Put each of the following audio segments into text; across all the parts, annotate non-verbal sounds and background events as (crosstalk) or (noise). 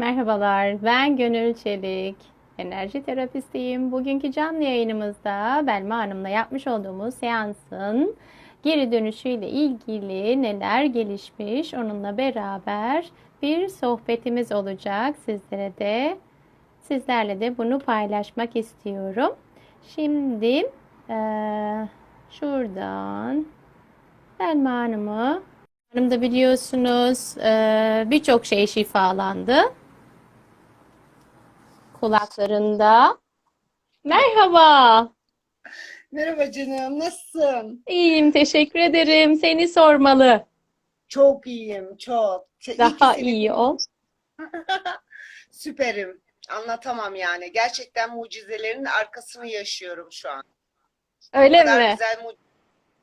Merhabalar, ben Gönül Çelik. Enerji terapistiyim. Bugünkü canlı yayınımızda Belma Hanım'la yapmış olduğumuz seansın geri dönüşüyle ilgili neler gelişmiş onunla beraber bir sohbetimiz olacak sizlere de. Sizlerle de bunu paylaşmak istiyorum. Şimdi eee, şuradan Belma Hanım'ı Hanım da biliyorsunuz eee, birçok şey şifalandı. Kulaklarında. Merhaba. Merhaba canım, nasılsın? İyiyim, teşekkür ederim. Seni sormalı. Çok iyiyim, çok. Ki Daha seni- iyi ol. (laughs) Süperim. Anlatamam yani. Gerçekten mucizelerin arkasını yaşıyorum şu an. O Öyle kadar mi? güzel mucize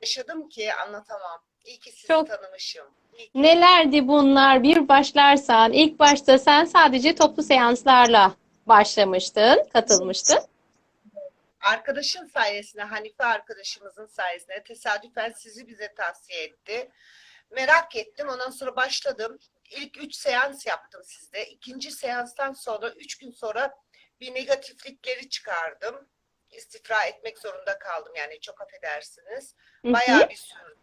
yaşadım ki anlatamam. İyi ki sizi Çok- tanımışım. İyi ki- Nelerdi bunlar? Bir başlarsan, ilk başta sen sadece toplu seanslarla başlamıştın, katılmıştın. Arkadaşın sayesinde, Hanife arkadaşımızın sayesinde tesadüfen sizi bize tavsiye etti. Merak ettim. Ondan sonra başladım. İlk üç seans yaptım sizde. İkinci seanstan sonra, üç gün sonra bir negatiflikleri çıkardım. İstifra etmek zorunda kaldım. Yani çok affedersiniz. Bayağı bir sürdü.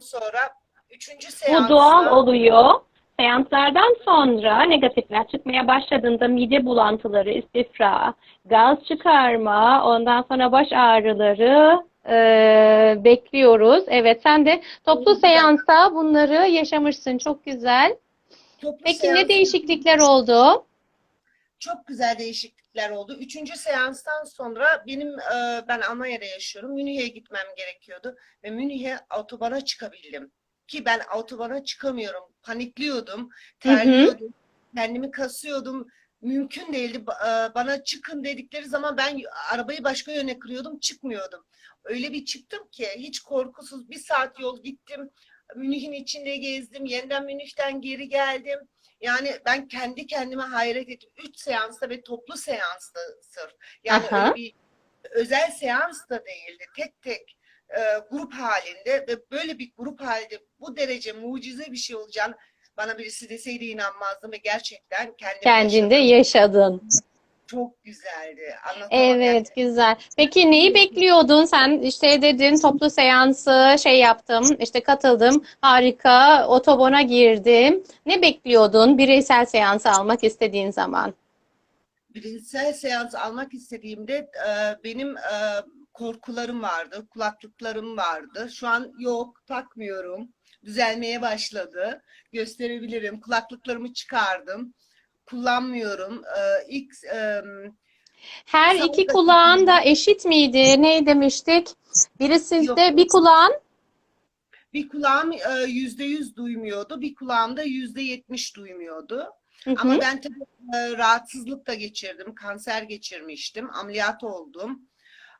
Sonra üçüncü Bu seansta doğal oluyor. Seanslardan sonra negatifler çıkmaya başladığında mide bulantıları, istifra, gaz çıkarma, ondan sonra baş ağrıları e, bekliyoruz. Evet, sen de toplu seansta bunları yaşamışsın. Çok güzel. toplu Peki ne değişiklikler oldu? Çok güzel değişiklikler oldu. Üçüncü seanstan sonra benim e, ben Almanya'da yaşıyorum. Münih'e gitmem gerekiyordu ve Münih'e otobana çıkabildim. Ki ben otobana çıkamıyorum. Panikliyordum, terliyordum, kendimi kasıyordum. Mümkün değildi. E, Bana çıkın dedikleri zaman ben arabayı başka yöne kırıyordum, çıkmıyordum. Öyle bir çıktım ki hiç korkusuz bir saat yol gittim. Münih'in içinde gezdim. Yeniden Münih'ten geri geldim. Yani ben kendi kendime hayret ettim. Üç seansta ve toplu seansta sırf. Yani Aha. öyle bir özel seans da değildi. Tek tek e, grup halinde ve böyle bir grup halinde bu derece mucize bir şey olacağını bana birisi deseydi inanmazdım ve gerçekten kendim Kendinde yaşadım. yaşadın. Çok güzeldi. Anlatamam Evet, güzel. Peki neyi bekliyordun? Sen işte dedin toplu seansı şey yaptım, işte katıldım, harika, otobana girdim. Ne bekliyordun bireysel seansı almak istediğin zaman? Bireysel seans almak istediğimde e, benim e, korkularım vardı, kulaklıklarım vardı. Şu an yok, takmıyorum. Düzelmeye başladı. Gösterebilirim. Kulaklıklarımı çıkardım. Kullanmıyorum. E, ilk e, Her iki kulağın da eşit miydi? Ne demiştik? Biri sizde Yok. bir kulağın bir kulağım e, yüzde yüz duymuyordu, bir kulağım da yüzde yetmiş duymuyordu. Hı Ama hı. ben tabii e, rahatsızlık da geçirdim. Kanser geçirmiştim. Ameliyat oldum.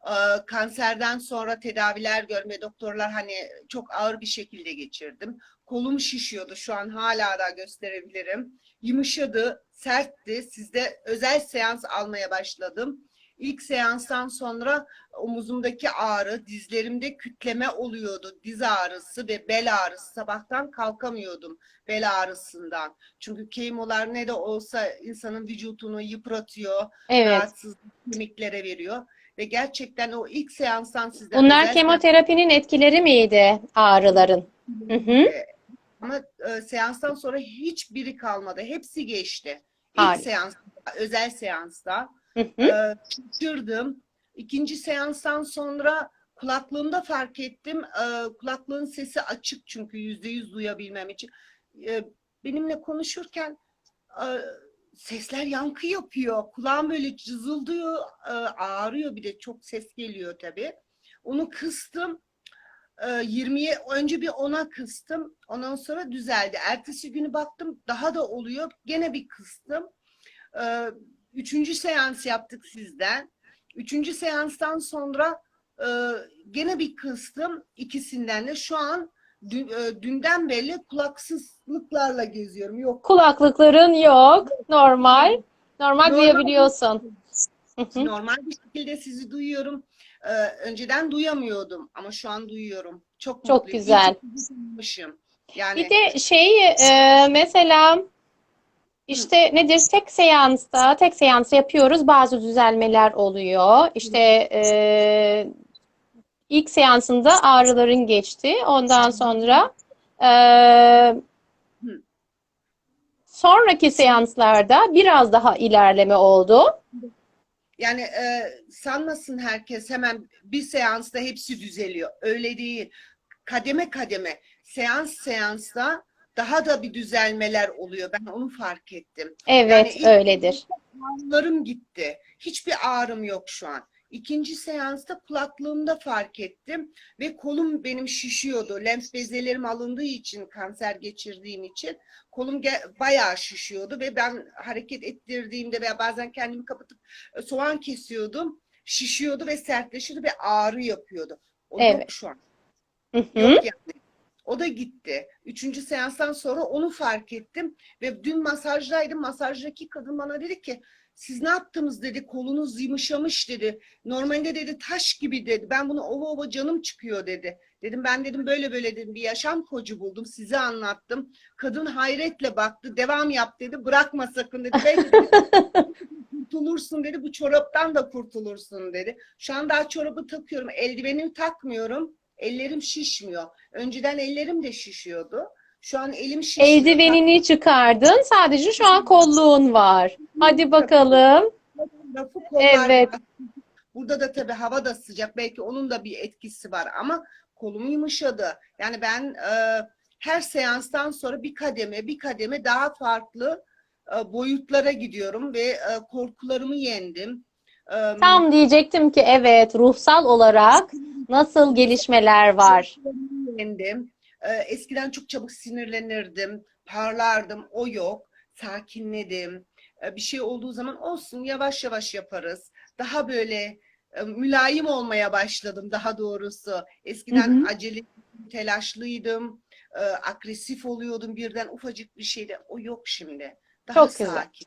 E, kanserden sonra tedaviler görme doktorlar hani çok ağır bir şekilde geçirdim. Kolum şişiyordu. Şu an hala da gösterebilirim. Yumuşadı, sertti. Sizde özel seans almaya başladım. İlk seanstan sonra omuzumdaki ağrı, dizlerimde kütleme oluyordu. Diz ağrısı ve bel ağrısı. Sabahtan kalkamıyordum bel ağrısından. Çünkü kemolar ne de olsa insanın vücudunu yıpratıyor, Evet. rahatsızlık kemiklere veriyor. Ve gerçekten o ilk seanstan sizden Bunlar özel kemoterapinin etkileri miydi ağrıların? Hı hı. ama e, seanstan sonra hiçbiri kalmadı. Hepsi geçti. İlk Harika. seans, özel seansta. Hı hı. E, şaşırdım. İkinci seanstan sonra kulaklığımda fark ettim. E, kulaklığın sesi açık çünkü yüzde yüz duyabilmem için. E, benimle konuşurken e, sesler yankı yapıyor. Kulağım böyle cızıldıyor, e, ağrıyor bir de çok ses geliyor tabii. Onu kıstım. E, 20'ye önce bir 10'a kıstım. Ondan sonra düzeldi. Ertesi günü baktım daha da oluyor. Gene bir kıstım. E, Üçüncü seans yaptık sizden. Üçüncü seanstan sonra e, gene bir kıstım ikisinden de. Şu an dün, e, dünden beri kulaksızlıklarla geziyorum. Yok Kulaklıkların yok. Normal. Normal Normal. duyabiliyorsun. Hı hı. normal bir şekilde sizi duyuyorum. E, önceden duyamıyordum ama şu an duyuyorum. Çok Çok mutluyum. güzel. Sizi tanımışım. Yani Bir de şey e, mesela İşte nedir? Tek seansta, tek seans yapıyoruz. Bazı düzelmeler oluyor. İşte e, ilk seansında ağrıların geçti. Ondan sonra e, sonraki seanslarda biraz daha ilerleme oldu. Yani e, sanmasın herkes hemen bir seansta hepsi düzeliyor. Öyle değil. Kademe kademe, seans seansta daha da bir düzelmeler oluyor. Ben onu fark ettim. Evet, ilk- öyledir. Ağrılarım gitti. Hiçbir ağrım yok şu an. İkinci seansta kulaklığımda fark ettim ve kolum benim şişiyordu. Lenf bezelerim alındığı için kanser geçirdiğim için kolum bayağı şişiyordu ve ben hareket ettirdiğimde veya bazen kendimi kapatıp e, soğan kesiyordum. Şişiyordu ve sertleşiyordu ve ağrı yapıyordu. O Evet. yok şu an. Hı hı. Yok yani. O da gitti. Üçüncü seanstan sonra onu fark ettim. Ve dün masajdaydım. Masajdaki kadın bana dedi ki siz ne yaptınız dedi. Kolunuz yumuşamış dedi. Normalde dedi taş gibi dedi. Ben bunu ova ova canım çıkıyor dedi. Dedim ben dedim böyle böyle dedim bir yaşam kocu buldum. Size anlattım. Kadın hayretle baktı. Devam yap dedi. Bırakma sakın dedi. Belki (laughs) kurtulursun dedi. Bu çoraptan da kurtulursun dedi. Şu an daha çorabı takıyorum. Eldivenimi takmıyorum. Ellerim şişmiyor. Önceden ellerim de şişiyordu. Şu an elim şişmiyor. Eldivenini çıkardın. Sadece şu an kolluğun var. Hadi bakalım. Lafı kollar Evet. var. Burada da tabii hava da sıcak. Belki onun da bir etkisi var ama kolum yumuşadı. Yani ben e, her seanstan sonra bir kademe bir kademe daha farklı e, boyutlara gidiyorum ve e, korkularımı yendim. E, Tam diyecektim ki evet, ruhsal olarak nasıl gelişmeler var? yendim. Ee, Eskiden çok çabuk sinirlenirdim, parlardım. O yok. Sakinledim. Ee, Bir şey olduğu zaman olsun yavaş yavaş yaparız. Daha böyle e, mülayim olmaya başladım daha doğrusu. Eskiden Hı hı. acele, telaşlıydım, e, agresif oluyordum birden ufacık bir şeyde. O yok şimdi. Daha Çok güzel. sakin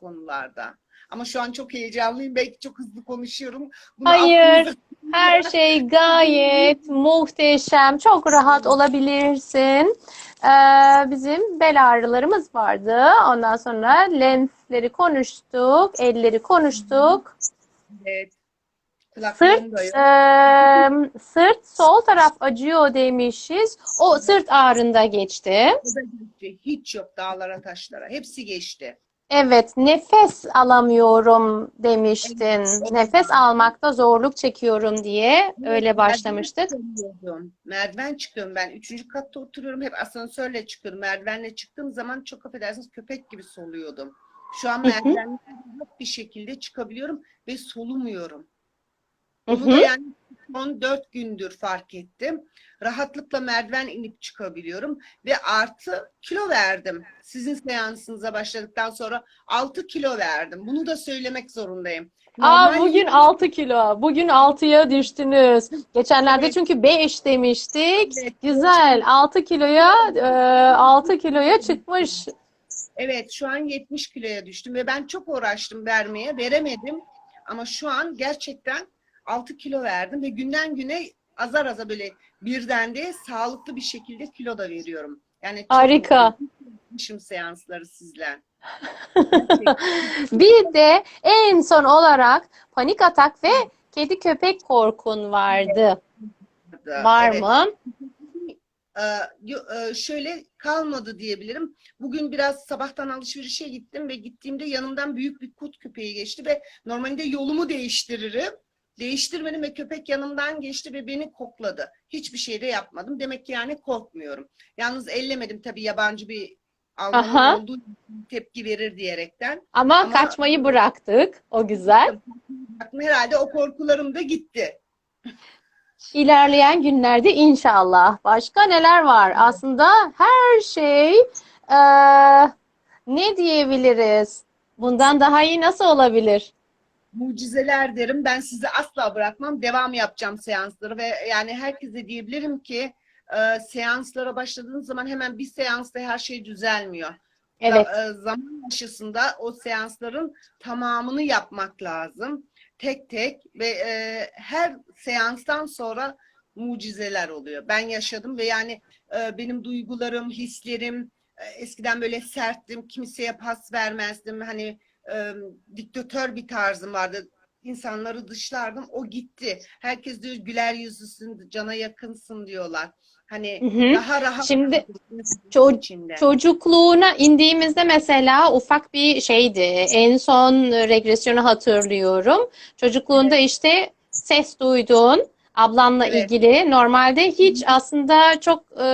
konularda. Ama şu an çok heyecanlıyım. Belki çok hızlı konuşuyorum. Bunu Hayır. aklınıza- Her şey gayet muhteşem. Çok rahat olabilirsin. Ee, bizim bel ağrılarımız vardı. Ondan sonra lenfleri konuştuk, elleri konuştuk. Evet. Sırt, eee, sırt sol taraf acıyor demişiz. O sırt ağrında geçti. O da geçti. Hiç yok dağlara taşlara. Hepsi geçti. Evet, nefes alamıyorum demiştin. Nefes almakta zorluk çekiyorum diye öyle başlamıştık. Merdiven çıkıyorum. Ben. Üçüncü katta oturuyorum. Hep asansörle çıkıyorum. Merdivenle çıktığım zaman çok affedersiniz köpek gibi soluyordum. Şu an rahat bir şekilde çıkabiliyorum ve solumuyorum. Bunu da yani son dört gündür fark ettim. Rahatlıkla merdiven inip çıkabiliyorum ve artı kilo verdim. Sizin seansınıza başladıktan sonra 6 kilo verdim. Bunu da söylemek zorundayım. Aa, Normal- bugün 6 kilo. Bugün 6'ya düştünüz. Geçenlerde Evet. çünkü 5 demiştik. Evet. Güzel. 6 kiloya e, 6 kiloya çıkmış. Evet şu an 70 kiloya düştüm ve ben çok uğraştım vermeye veremedim. Ama şu an gerçekten 6 kilo verdim ve günden güne azar azar böyle birden de sağlıklı bir şekilde kilo da veriyorum. Yani çok Harika. Yapmışım seansları sizle. (laughs) Bir de en son olarak panik atak ve kedi köpek korkun vardı. Var Evet. mı? Ee, e, şöyle kalmadı diyebilirim. Bugün biraz sabahtan alışverişe gittim ve gittiğimde yanımdan büyük bir kurt köpeği geçti ve normalde yolumu değiştiririm. Değiştirmedim ve köpek yanımdan geçti ve beni kokladı. Hiçbir şey de yapmadım. Demek ki yani korkmuyorum. Yalnız ellemedim tabii yabancı bir. Alman olduğu tepki verir diyerekten. Ama Ama- kaçmayı bıraktık. O güzel. Herhalde o korkularım da gitti. İlerleyen günlerde inşallah. Başka neler var? Aslında her şey eee, ne diyebiliriz? Bundan daha iyi nasıl olabilir? Mucizeler derim. Ben sizi asla bırakmam. Devam yapacağım seansları ve yani herkese diyebilirim ki e, seanslara başladığınız zaman hemen bir seansta her şey düzelmiyor. Evet. Da- e, zaman aşısında o seansların tamamını yapmak lazım. Tek tek ve e, her seanstan sonra mucizeler oluyor. Ben yaşadım ve yani e, benim duygularım, hislerim, E, Eskiden böyle serttim, kimseye pas vermezdim. Hani e, diktatör bir tarzım vardı. İnsanları dışlardım. O gitti. Herkes diyor güler yüzlüsün, cana yakınsın diyorlar. Hani Hı hı. daha rahat Şimdi ço- içinde. Çocukluğuna indiğimizde mesela ufak bir şeydi. En son regresyonu hatırlıyorum. Çocukluğunda işte ses duydun ablanla Evet. ilgili. Normalde hiç aslında çok e,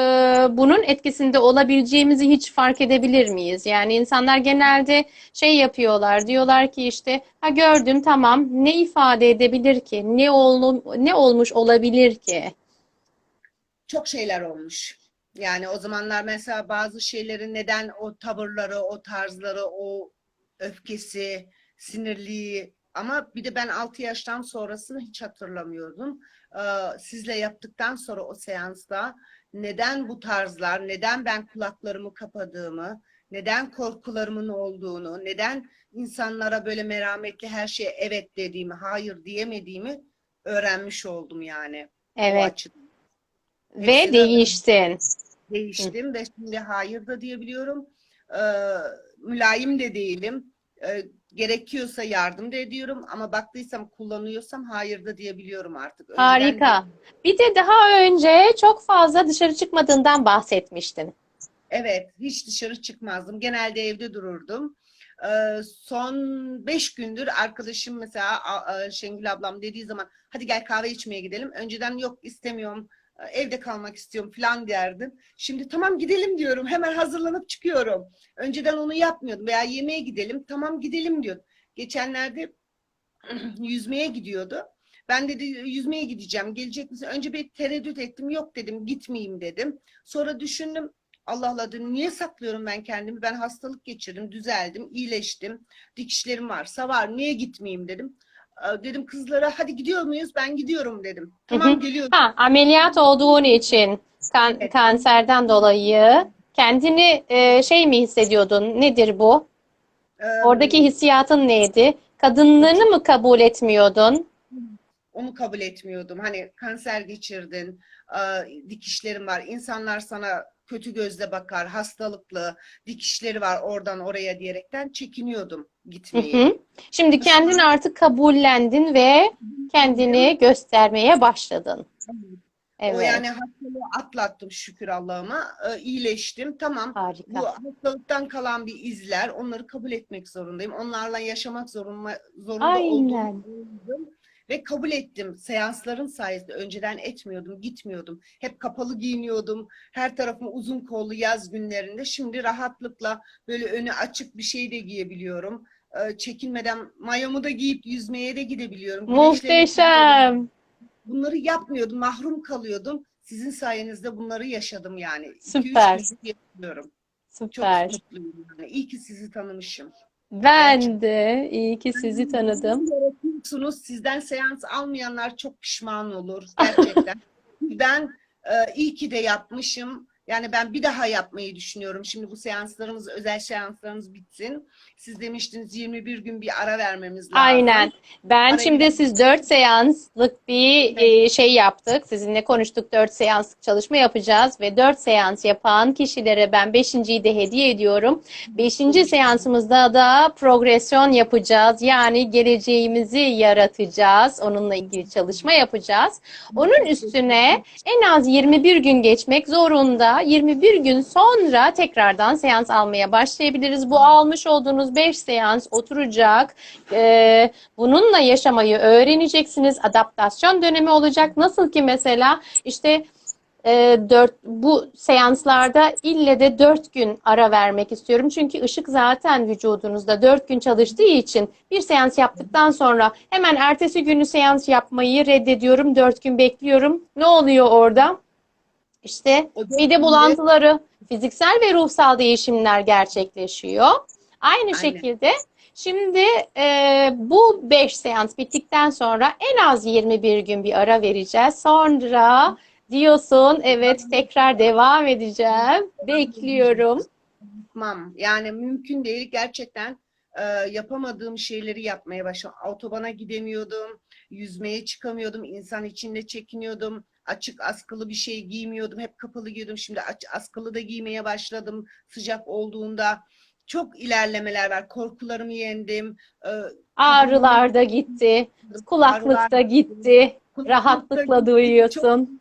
bunun etkisinde olabileceğimizi hiç fark edebilir miyiz? Yani insanlar genelde şey yapıyorlar. Diyorlar ki işte ha gördüm tamam ne ifade edebilir ki? Ne ol, ne olmuş olabilir ki? çok şeyler olmuş. Yani o zamanlar mesela bazı şeylerin neden o tavırları, o tarzları, o öfkesi, sinirliği ama bir de ben 6 yaştan sonrasını hiç hatırlamıyordum. Ee, sizle yaptıktan sonra o seansta neden bu tarzlar, neden ben kulaklarımı kapadığımı, neden korkularımın olduğunu, neden insanlara böyle merhametli her şeye evet dediğimi, hayır diyemediğimi öğrenmiş oldum yani. Evet ve Hepsini değiştin. değiştim ve şimdi hayır da diyebiliyorum. Ee, mülayim de değilim. Ee, gerekiyorsa yardım da ediyorum ama baktıysam kullanıyorsam hayır da diyebiliyorum artık. Önceden Harika. de- Bir de daha önce çok fazla dışarı çıkmadığından bahsetmiştin. evet, hiç dışarı çıkmazdım. Genelde evde dururdum. Ee, son beş gündür arkadaşım mesela Şengül ablam dediği zaman hadi gel kahve içmeye gidelim. Önceden yok istemiyorum evde kalmak istiyorum falan derdim. Şimdi tamam gidelim diyorum. Hemen hazırlanıp çıkıyorum. Önceden onu yapmıyordum. Veya yemeğe gidelim. Tamam gidelim diyordum. Geçenlerde (clears throat) yüzmeye gidiyordu. Ben dedi yüzmeye gideceğim. Gelecek misin? Önce bir tereddüt ettim. Yok dedim. Gitmeyeyim dedim. Sonra düşündüm. Allah Allah dedim. Niye saklıyorum ben kendimi? Ben hastalık geçirdim. Düzeldim. iyileştim. Dikişlerim varsa var. Niye gitmeyeyim dedim. Ee, Dedim kızlara hadi gidiyor muyuz? Ben gidiyorum dedim. Tamam geliyorum. Ha, ameliyat olduğun için kan- Evet. kanserden dolayı kendini e, şey mi hissediyordun? Nedir bu? Ee, Oradaki hissiyatın neydi? Kadınlığını mı kabul etmiyordun? onu kabul etmiyordum. Hani kanser geçirdin, e, dikişlerin var. İnsanlar sana kötü gözle bakar, hastalıklı, dikişleri var oradan oraya diyerekten çekiniyordum Hı gitmeyi. hı. Şimdi kendin artık kabullendin ve kendini göstermeye başladın. O Evet, yani hastalığı atlattım şükür Allah'ıma. E, iyileştim. Tamam. Bu harika. hastalıktan kalan bir izler. Onları kabul etmek zorundayım. Onlarla yaşamak zorunda, zorunda Aynen. anladım. Ve kabul ettim. Seansların sayesinde önceden etmiyordum, gitmiyordum. Hep kapalı giyiniyordum. Her tarafım uzun kollu yaz günlerinde. Şimdi rahatlıkla böyle önü açık bir şey de giyebiliyorum. Ee, Çekinmeden mayomu da giyip yüzmeye de gidebiliyorum. Muhteşem. Bunları yapmıyordum, mahrum kalıyordum. Sizin sayenizde bunları yaşadım yani. İki, üç Süper. yaşıyorum. Çok Süper. mutluyum. Yani. İyi ki sizi tanımışım. Ben de iyi ki sizi tanıdım. Yaratıyorsunuz. Sizden seans almayanlar çok pişman olur gerçekten. (laughs) ben e, iyi ki de yapmışım. Yani ben bir daha yapmayı düşünüyorum. Şimdi bu seanslarımız, özel seanslarımız bitsin. Siz demiştiniz 21 gün bir ara vermemiz lazım. Aynen. Ben Araya şimdi siz 4 seanslık bir e, şey yaptık. Sizinle konuştuk. 4 seanslık çalışma yapacağız ve 4 seans yapan kişilere ben 5.yi de hediye ediyorum. 5. seansımızda da progresyon yapacağız. Yani geleceğimizi yaratacağız. Onunla ilgili çalışma yapacağız. Onun üstüne en az 21 gün geçmek zorunda. 21 gün sonra tekrardan seans almaya başlayabiliriz. Bu almış olduğunuz 5 seans oturacak. Ee, bununla yaşamayı öğreneceksiniz. Adaptasyon dönemi olacak. Nasıl ki mesela işte e, dört, bu seanslarda ille de 4 gün ara vermek istiyorum. Çünkü ışık zaten vücudunuzda 4 gün çalıştığı için bir seans yaptıktan sonra hemen ertesi günü seans yapmayı reddediyorum. 4 gün bekliyorum. Ne oluyor orada? İşte mide bulantıları, fiziksel ve ruhsal değişimler gerçekleşiyor. Aynı Aynen. şekilde şimdi e, bu 5 seans bittikten sonra en az 21 gün bir ara vereceğiz. Sonra diyorsun evet tekrar devam edeceğim. Bekliyorum. Tamam. Yani mümkün değil gerçekten. e, yapamadığım şeyleri yapmaya başladım. Otobana gidemiyordum, yüzmeye çıkamıyordum, insan içinde çekiniyordum. Açık askılı bir şey giymiyordum, hep kapalı giyiyordum. Şimdi aç, askılı da giymeye başladım sıcak olduğunda. Çok ilerlemeler var. Korkularımı yendim. E, Ağrılar da gitti. Kulaklık da gitti. Rahatlıkla duyuyorsun.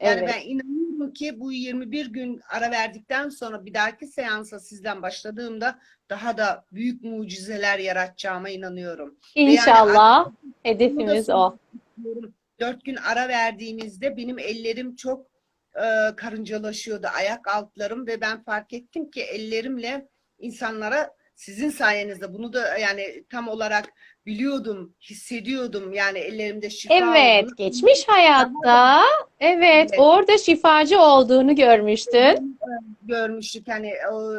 Yani Evet. ben inanıyorum ki bu 21 gün ara verdikten sonra bir dahaki seansa sizden başladığımda daha da büyük mucizeler yaratacağıma inanıyorum. İnşallah hedefimiz o. Diyorum, Dört gün ara verdiğimizde benim ellerim çok e, karıncalaşıyordu, ayak altlarım ve ben fark ettim ki ellerimle insanlara sizin sayenizde bunu da yani tam olarak biliyordum, hissediyordum yani ellerimde şifa Evet, olduğunu. geçmiş hayatta evet Evet. orada şifacı olduğunu görmüştün. görmüştük hani o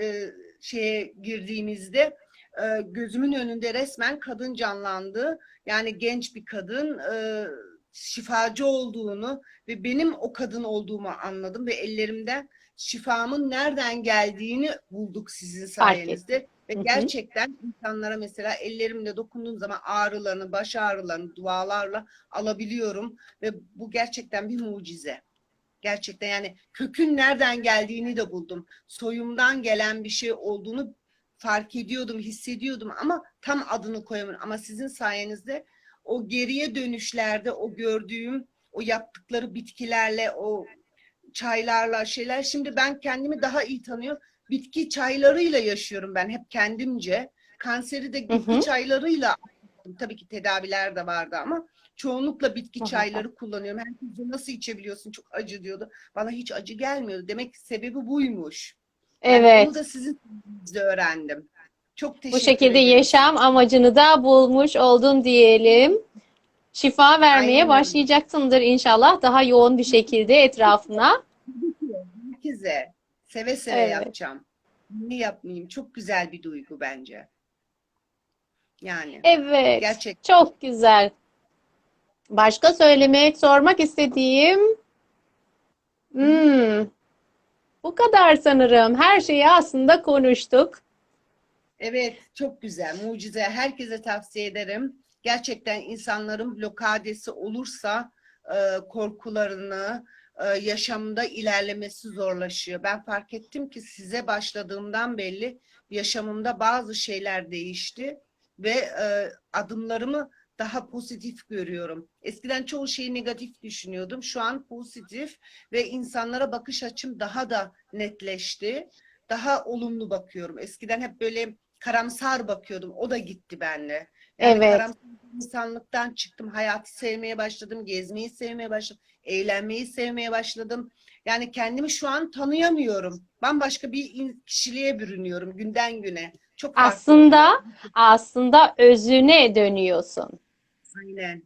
e, şeye girdiğimizde e, gözümün önünde resmen kadın canlandı. Yani genç bir kadın e, şifacı olduğunu ve benim o kadın olduğumu anladım ve ellerimden şifamın nereden geldiğini bulduk sizin sayenizde. Ve Hı hı. gerçekten insanlara mesela ellerimle dokunduğum zaman ağrılarını, baş ağrılarını dualarla alabiliyorum ve bu gerçekten bir mucize. Gerçekten yani kökün nereden geldiğini de buldum. Soyumdan gelen bir şey olduğunu fark ediyordum, hissediyordum ama tam adını koyamıyorum. Ama sizin sayenizde o geriye dönüşlerde o gördüğüm, o yaptıkları bitkilerle, o çaylarla şeyler. Şimdi ben kendimi daha iyi tanıyorum. Bitki çaylarıyla yaşıyorum ben hep kendimce. Kanseri de Hı bitki hı. çaylarıyla atlattım. Tabii ki tedaviler de vardı ama çoğunlukla bitki Hı hı. çayları kullanıyorum. Herkes nasıl içebiliyorsun çok acı diyordu. Bana hiç acı gelmiyordu. Demek ki sebebi buymuş. Yani Evet. Bunu da sizin öğrendim. Çok Bu teşekkür şekilde ederim. yaşam amacını da bulmuş oldun diyelim. Şifa vermeye Aynen başlayacaksındır inşallah daha yoğun bir şekilde etrafına. Herkese seve seve Evet. yapacağım. Niye yapmayayım? Çok güzel bir duygu bence. Yani Evet. gerçek. Çok güzel. Başka söylemek, sormak istediğim hmm, bu kadar sanırım. Her şeyi aslında konuştuk. Evet, çok güzel. Mucize. Herkese tavsiye ederim. Gerçekten insanların blokadesi olursa e, korkularını, e, yaşamında ilerlemesi zorlaşıyor. Ben fark ettim ki size başladığımdan belli yaşamımda bazı şeyler değişti ve e, adımlarımı daha pozitif görüyorum. Eskiden çoğu şeyi negatif düşünüyordum. Şu an pozitif ve insanlara bakış açım daha da netleşti. Daha olumlu bakıyorum. Eskiden hep böyle karamsar bakıyordum. O da gitti benimle. Yani Evet. karamsar insanlıktan çıktım. Hayatı sevmeye başladım. Gezmeyi sevmeye başladım. Eğlenmeyi sevmeye başladım. Yani kendimi şu an tanıyamıyorum. Bambaşka bir kişiliğe bürünüyorum günden güne. Çok farklı Aslında aslında özüne dönüyorsun. Aynen.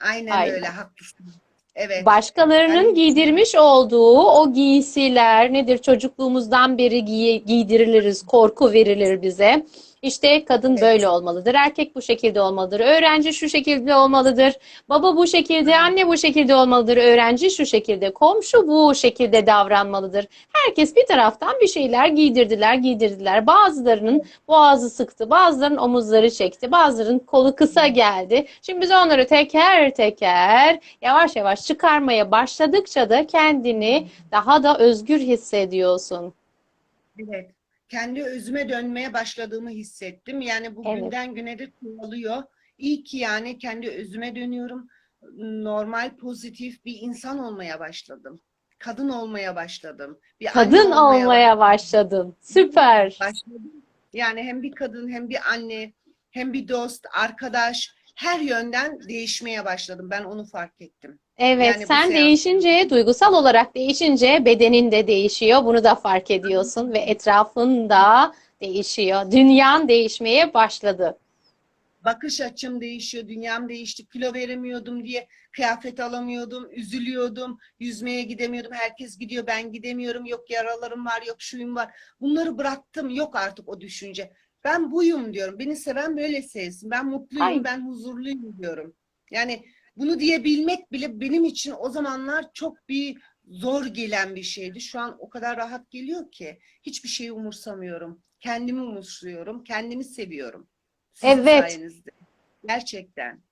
Aynen Aynen. öyle. Haklısın. Evet. Başkalarının Yani- giydirmiş olduğu o giysiler nedir? Çocukluğumuzdan beri giy- giydiriliriz, korku verilir bize. İşte kadın Evet. böyle olmalıdır, erkek bu şekilde olmalıdır, öğrenci şu şekilde olmalıdır, baba bu şekilde, anne bu şekilde olmalıdır, öğrenci şu şekilde, komşu bu şekilde davranmalıdır. Herkes bir taraftan bir şeyler giydirdiler, giydirdiler. Bazılarının boğazı sıktı, bazılarının omuzları çekti, bazılarının kolu kısa geldi. Şimdi biz onları teker teker yavaş yavaş çıkarmaya başladıkça da kendini daha da özgür hissediyorsun. Evet. Kendi özüme dönmeye başladığımı hissettim. Yani bu Evet. günden güne de çoğalıyor. İyi ki yani kendi özüme dönüyorum. Normal, pozitif bir insan olmaya başladım. Kadın olmaya başladım. Bir Kadın olmaya olmaya başladın. Süper. başladım. Yani hem bir kadın hem bir anne hem bir dost, arkadaş her yönden değişmeye başladım. Ben onu fark ettim. Evet, Yani sen seans- değişince, duygusal olarak değişince bedenin de değişiyor. Bunu da fark ediyorsun ve etrafın da değişiyor. Dünyan değişmeye başladı. bakış açım değişiyor, dünyam değişti, kilo veremiyordum diye kıyafet alamıyordum, üzülüyordum, yüzmeye gidemiyordum, herkes gidiyor ben gidemiyorum, yok yaralarım var, yok şuyum var. Bunları bıraktım, yok artık o düşünce. Ben buyum diyorum, beni seven böyle sevsin, ben mutluyum, Ay. ben huzurluyum diyorum. Yani bunu diyebilmek bile benim için o zamanlar çok bir zor gelen bir şeydi. Şu an o kadar rahat geliyor ki hiçbir şeyi umursamıyorum. Kendimi umursuyorum, kendimi seviyorum. Sizin Evet. sayenizde. Gerçekten.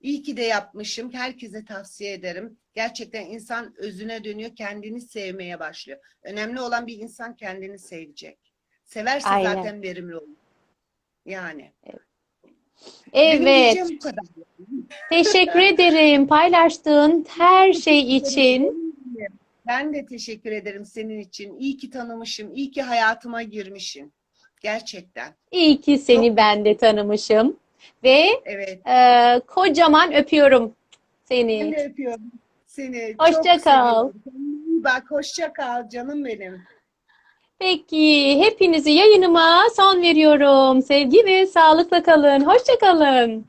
İyi ki de yapmışım. Herkese tavsiye ederim. Gerçekten insan özüne dönüyor, kendini sevmeye başlıyor. Önemli olan bir insan kendini sevecek. Severse Aynen. zaten verimli olur. Yani. Benim Evet. diyeceğim bu kadar. Teşekkür ederim paylaştığın her şey için. Ben de teşekkür ederim senin için. İyi ki tanımışım, iyi ki hayatıma girmişsin. Gerçekten. İyi ki seni ben de tanımışım. Ve Evet. e, kocaman öpüyorum Ben seni. de öpüyorum seni. Hoşça Çok kal. seviyorum. Bak hoşça kal canım benim. Peki, hepinizi yayınıma son veriyorum. Sevgi ve sağlıkla kalın. Hoşça kalın.